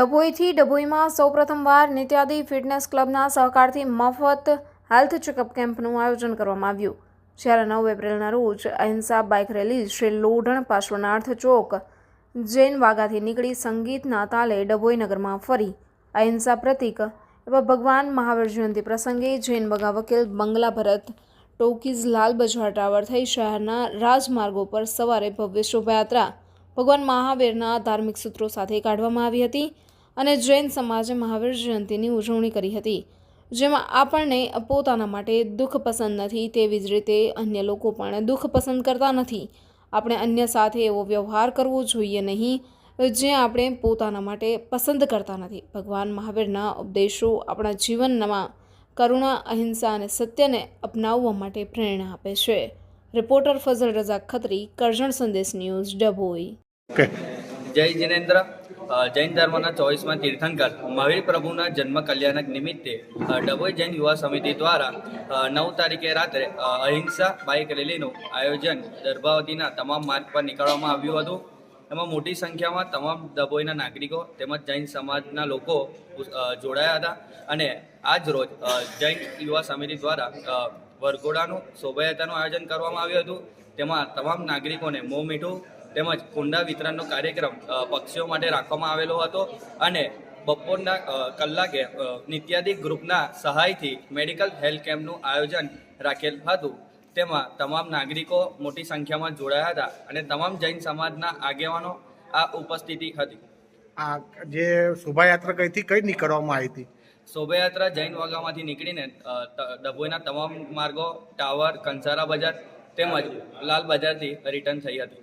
ડભોઈથી ડભોઈમાં સૌપ્રથમવાર નિત્યાદી ફિટનેસ ક્લબના સહકારથી મફત હેલ્થ ચેકઅપ કેમ્પનું આયોજન કરવામાં આવ્યું. જ્યારે નવ એપ્રિલના રોજ અહિંસા બાઇક રેલી શ્રી લોઢણ પાર્શ્વનાથ ચોક, જૈન વાગાથી નીકળી સંગીતના તાલે ડભોઈ નગરમાં ફરી. અહિંસા પ્રતીક એવા ભગવાન મહાવીર જયંતિ પ્રસંગે જૈન બગા વકીલ બંગલા ભરત, ટોકીઝ લાલ બજાર ટાવર થઈ શહેરના રાજમાર્ગો પર સવારે ભવ્ય શોભાયાત્રા ભગવાન મહાવીરના ધાર્મિક સૂત્રો સાથે કાઢવામાં આવી હતી. અને જૈન સમાજે મહાવીર જયંતિની ઉજવણી કરી હતી, જેમાં આપણને પોતાના માટે દુઃખ પસંદ નથી તેવી જ રીતે અન્ય લોકો પણ દુઃખ પસંદ કરતા નથી. આપણે અન્ય સાથે એવો વ્યવહાર કરવો જોઈએ નહીં, જે આપણે પોતાના માટે પસંદ કરતા નથી. ભગવાન મહાવીરના ઉપદેશો આપણા જીવનમાં કરુણા, અહિંસા અને સત્યને અપનાવવા માટે પ્રેરણા આપે છે. Reporter Fazal Raza Khatri, Karjan Sandesh news, Dabhoi. જય જિનેન્દ્ર. જૈન ધર્મના ચોવીસમાં તીર્થંકર. મહાવીર પ્રભુના જન્મ કલ્યાણક નિમિત્તે ડભોઈ જૈન યુવા સમિતિ દ્વારા નવ તારીખે રાત્રે અહિંસા બાઇક રેલીનું આયોજન દર્ભાવતીના તમામ માર્ગ પર નીકળવામાં આવ્યું હતું. એમાં મોટી સંખ્યામાં તમામ ડભોઈના નાગરિકો તેમજ જૈન સમાજના લોકો જોડાયા હતા અને આજ રોજ જૈન યુવા સમિતિ દ્વારા વરઘોડાનું શોભાયાત્રાનું આયોજન કરવામાં આવ્યું હતું. તેમાં તમામ નાગરિકોને મોં મીઠું તેમજ કુંડા વિતરણનો કાર્યક્રમ પક્ષીઓ માટે રાખવામાં આવેલો હતો અને બપોરના કલાકે નિત્યાદિક ગ્રુપના સહાયથી મેડિકલ હેલ્થ કેમ્પનું આયોજન રાખેલ હતું. તેમાં તમામ નાગરિકો મોટી સંખ્યામાં જોડાયા હતા અને તમામ જૈન સમાજના આગેવાનો આ ઉપસ્થિતિ હતી. આ જે શોભાયાત્રા કઈથી કઈ નીકળવામાં આવી હતી? શોભાયાત્રા જૈન વાગામાંથી નીકળીને ડભોઈના તમામ માર્ગો ટાવર કંસારા બજાર તેમજ લાલ બજારથી રિટર્ન થઈ હતી.